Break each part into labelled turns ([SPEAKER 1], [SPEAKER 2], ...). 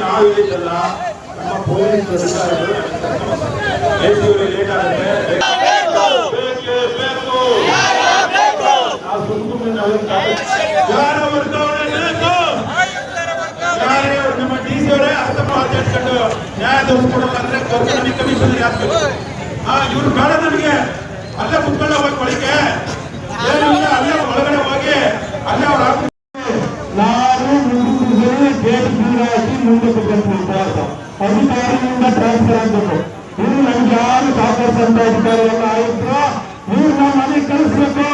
[SPEAKER 1] ನಾವು ಹೇಳಿದ್ದಲ್ಲ, ನಮ್ಮ ಪೊಲೀಸ್ ಬೇಸಿಗೆ ಲೇಟ್ ಆಗುತ್ತೆ. ನಮ್ಮ ಅವರೇ ನ್ಯಾಯ ದೊರಕಿಕೊಡಲ್ಲ ಅಂದ್ರೆ ಆ, ಇವ್ರು ಬೇಡ ನಮಗೆ. ಅಲ್ಲೇ ಕುತ್ಕೊಳ್ಳ ಹಾಕಿ ಮುಂದೆ ಕುತ್ಕೊಂಡು ಅಧಿಕಾರಿಯಿಂದ ಟ್ರಾನ್ಸ್ಫರ್ ಆಗಬೇಕು ನೀವು ನಮ್ಗೆ ಯಾರು ಸಹಕರಿಸಂತ ಅಧಿಕಾರಿಯಲ್ಲ ಆಯುಕ್ತರು ನೀವು ನಮ್ಮ ಮನೆಗೆ ಕಳಿಸ್ಬೇಕು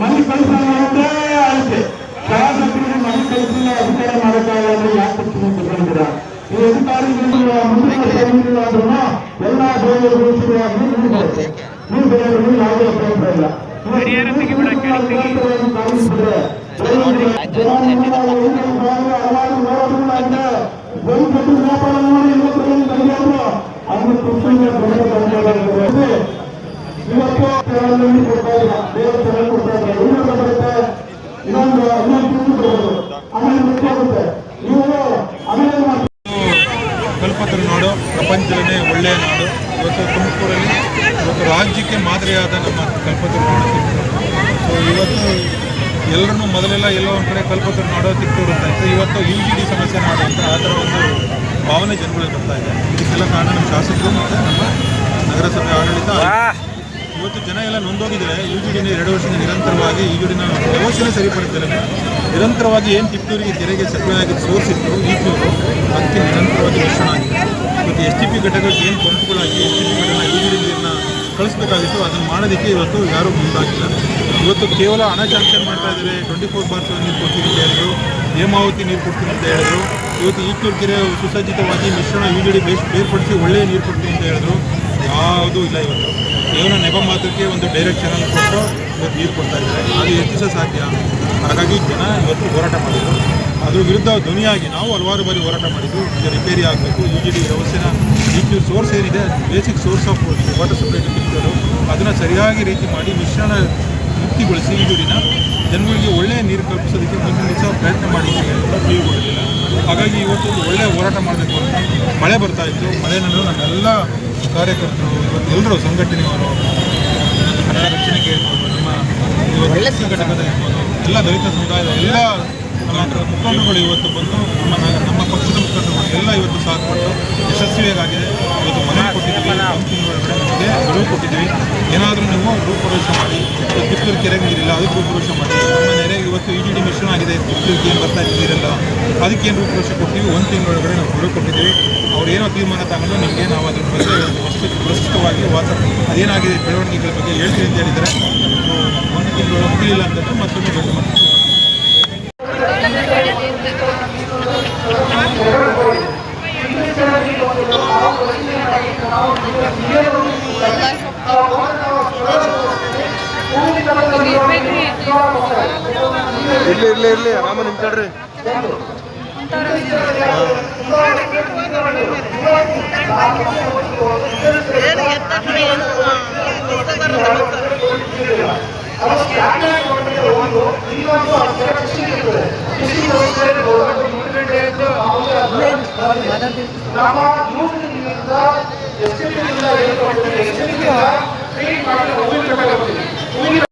[SPEAKER 1] ಮನೆಗೆ ಕಳಿಸಲ್ಲ ಒಂದೇ ಆಯ್ತು ಶಾಸಕರಿಗೆ ಮನೆ ಕಳಿಸಿಲ್ಲ ಅಧಿಕಾರ ಮಾಡೋಕ್ಕಾಗಲ್ಲ ಅಂದ್ರೆ ಯಾಕೆ ಸುಮ್ಮನೆ ಕುತ್ಕೊಂಡಿದ್ದೀರಾ ಈ ಅಧಿಕಾರಿಗಳು ಮುಂದಿನ ಆದ್ರೂ ಎಲ್ಲ ಬೇರೆಯವರು ನೀವು ಬೇರೆಯವರು ಯಾವುದೇ ಅಭ್ಯಂತರ ಇಲ್ಲ ಇವತ್ತು ಕೆಲವೊಂದು ಕೊಡ್ತಾ ಇಲ್ಲ ಬೇರೆ ಚೆನ್ನಾಗಿ ಕೊಡ್ತಾ ಇಲ್ಲ ಇನ್ನೊಂದು ಬರುತ್ತೆ ಇನ್ನೊಂದು ಇನ್ನೊಂದು ತಿಂಗಳು ಬರೋದು ಆಮೇಲೆ ಮುಚ್ಚೋಗುತ್ತೆ ನೀವು ಆಮೇಲೆ ಮಾಡಿ
[SPEAKER 2] ಕಲ್ಪತರು ನಾಡು, ಪ್ರಪಂಚದಲ್ಲೇ ಒಳ್ಳೆಯ ನಾಡು. ಇವತ್ತು ತುಮಕೂರಲ್ಲಿ ಇವತ್ತು ರಾಜ್ಯಕ್ಕೆ ಮಾದರಿಯಾದ ನಮ್ಮ ಕಲ್ಪತರು ನಾಡು. ಇವತ್ತು ಎಲ್ಲರನ್ನೂ ಮೊದಲೆಲ್ಲ ಎಲ್ಲೋ ಒಂದು ಕಡೆ ಕಲ್ಪತರು ನಾಡೋ ತಿಕ್ತೂರು ಅಂತ ಇತ್ತು ಇವತ್ತು ಯು ಜಿ ಡಿ ಸಮಸ್ಯೆ ನಾಡು ಅಂತ ಆ ಥರ ಒಂದು ಭಾವನೆ ಜನಗಳಿಗೆ ಬರ್ತಾ ಇದೆ. ಇದಕ್ಕೆಲ್ಲ ಕಾರಣ ನಮ್ಮ ಶಾಸಕರು ಮತ್ತು ನಮ್ಮ ನಗರಸಭೆ ಆಡಳಿತ. ಇವತ್ತು ಜನ ಎಲ್ಲ ನೊಂದೋಗಿದ್ದಾರೆ. ಯು ಜಿ ಡಿನ ಎರಡು ವರ್ಷದಿಂದ ನಿರಂತರವಾಗಿ ಯು ಜಿ ಡಿನ ವ್ಯವಸ್ಥೆನೇ ಸರಿಪಡಿಸಿದ್ದಾರೆ ನಿರಂತರವಾಗಿ ಏನು ತಿಪ್ಪೂರಿಗೆ ತೆರೆಗೆ ಸಪ್ಲೈ ಆಗಿದ್ದು ಸೋರ್ಸ್ ಇತ್ತು ಈಚೂರು ಅದಕ್ಕೆ ನಿರಂತರವಾಗಿ ಮಿಶ್ರಣ ಆಗಿದೆ. ಮತ್ತು ಎಸ್ ಟಿ ಪಿ ಘಟಕಕ್ಕೆ ಏನು ಪಂಪ್ಗಳಾಗಿ ಎಸ್ ಟಿ ಪಿ ಘಟಕ ಯು ಜಿ ಡಿ ನೀರನ್ನ ಕಳಿಸ್ಬೇಕಾಗಿತ್ತು ಅದನ್ನು ಮಾಡೋದಕ್ಕೆ ಇವತ್ತು ಯಾರೂ ಮುಂದಾಗಿಲ್ಲ. ಇವತ್ತು ಕೇವಲ ಹಣ ಶಾಂಕ್ಷನ್ ಮಾಡ್ತಾ ಇದ್ದಾರೆ ಟ್ವೆಂಟಿ ಫೋರ್ ಬಾರ್ ಸೆವೆನ್ ನೀರು ಕೊಡ್ತೀನಿ ಅಂತ ಹೇಳಿದ್ರು ಹೇಮಾವತಿ ನೀರು ಕೊಡ್ತೀನಿ ಅಂತ ಹೇಳಿದ್ರು ಇವತ್ತು ಈ ಕೆರೆ ಸುಸಜ್ಜಿತವಾಗಿ ಮಿಶ್ರಣ ಯು ಜಿ ಡಿ ಬೇಸ್ ಬೇರ್ಪಡಿಸಿ ಒಳ್ಳೆಯ ನೀರು ಕೊಡ್ತೀನಿ ಅಂತ ಹೇಳಿದ್ರು. ಯಾವುದೂ ಇಲ್ಲ ಇವತ್ತು. ಕೇವಲ ನೆಪ ಮಾತ್ರಕ್ಕೆ ಒಂದು ಡೈರೆಕ್ಷನ್ ಅಲ್ಲಿ ಕೊಟ್ಟು ಇವತ್ತು ನೀರು ಕೊಡ್ತಾ ಇದ್ದಾರೆ. ಅದು ಹೆಚ್ಚಿಸ ಸಾಧ್ಯ? ಹಾಗಾಗಿ ಜನ ಇವತ್ತು ಹೋರಾಟ ಮಾಡಿದರು. ಅದ್ರ ವಿರುದ್ಧ ಧ್ವನಿಯಾಗಿ ನಾವು ಹಲವಾರು ಬಾರಿ ಹೋರಾಟ ಮಾಡಿದ್ದು ಈಗ ರಿಪೇರಿ ಆಗಬೇಕು. ಯು ಜಿ ಡಿ ವ್ಯವಸ್ಥೆನ ಈ ಸೋರ್ಸ್ ಏನಿದೆ basic source of water supply ಅದನ್ನು ಸರಿಯಾಗಿ ರೀತಿ ಮಾಡಿ ಮಿಶ್ರಣ ಮುಕ್ತಿಗೊಳಿಸಿ ಯು ಜಿ ಜನಗಳಿಗೆ ಒಳ್ಳೆಯ ನೀರು ಕಲ್ಪಿಸೋದಕ್ಕೆ ದಿವಸ ಪ್ರಯತ್ನ ಮಾಡಿದ್ದೀವಿ ಅಂತ ನೀವು ಕೊಡಲಿಲ್ಲ ಹಾಗಾಗಿ ಇವತ್ತು ಒಂದು ಒಳ್ಳೆಯ ಹೋರಾಟ ಮಾಡಬೇಕು ಅಂತ ಮಳೆ ಬರ್ತಾ ಇತ್ತು. ಮಳೆನಲ್ಲೂ ನಮ್ಮೆಲ್ಲ ಕಾರ್ಯಕರ್ತರು ಇವತ್ತು ಎಲ್ಲರೂ ಸಂಘಟನೆಯವರು ಕನ್ನಡ ರಕ್ಷಣೆಗೆ ಇರ್ಬೋದು ನಮ್ಮ ಇವತ್ತು ಘಟಕದ ಇರ್ಬೋದು ಎಲ್ಲ ದಲಿತ ಸಮುದಾಯದ ಎಲ್ಲ ಮುಖಂಡರುಗಳು ಇವತ್ತು ಬಂದು ನಮ್ಮ ನಮ್ಮ ಪಕ್ಷದ ಮುಖಂಡರುಗಳು ಎಲ್ಲ ಇವತ್ತು ಸಾಥ್ ಕೊಟ್ಟು ಯಶಸ್ವಿಯಾಗಿದೆ ಇವತ್ತು ಮನೆ ಕೊಟ್ಟಿದ್ದೀವಿ. ಕೊಟ್ಟಿದ್ವಿ ಕೊಟ್ಟಿದ್ದೀವಿ. ಏನಾದರೂ ನೀವು ರೂಪುರೇಷ ಮಾಡಿ ಕಿತ್ತೂರು ಕೆರೆಗೆ ನೀರಿಲ್ಲ ಅದಕ್ಕೆ ಪ್ರವೇಶ ಮಾಡಿ. ನಮ್ಮ ನೆರೆಗೆ ಇವತ್ತು ಇ ಜಿ ಡಿ ಮಿಷನ್ ಆಗಿದೆ. ಕಿತ್ತೂರಿಗೆ ಏನು ಬರ್ತಾ ನೀರೆಲ್ಲ. ಅದಕ್ಕೇನು ರೂಪುರೇಷೆ ಕೊಡ್ತೀವಿ ಒಂದು ತಿಂಗಳೊಳಗಡೆ ನಾವು ಗಡುವು ಕೊಟ್ಟಿದ್ದೀವಿ. ಅವ್ರು ಏನೋ ತೀರ್ಮಾನ ತಗೊಂಡು ನಿಮಗೆ ನಾವು ಅದ್ರ ಬಗ್ಗೆ ವಸ್ತು ಪ್ರಸ್ತುತವಾಗಿ ವಾಸ ಅದೇನಾಗಿದೆ ಬೆಳವಣಿಗೆಗಳ ಬಗ್ಗೆ ಹೇಳ್ತೀವಿ ಅಂತ ಹೇಳಿದರೆ ಒಂದು ತಿಂಗಳು ಮುಗಿಲಿಲ್ಲ ಅಂತಂದ್ರೆ ಮತ್ತೊಮ್ಮೆ ದೊಡ್ಡ ಮಟ್ಟದ
[SPEAKER 3] ಇರ್ಲಿ ಇರ್ಲಿ ಇರ್ಲಿ ಆರಾಮ ನಿಂತ್ಕೊಳ್ರಿ
[SPEAKER 1] ನಮ್ಮ ಎಚ್ಚರಿಕೆಯಿಂದ ಟ್ರೀಟ್ ಮಾಡಿ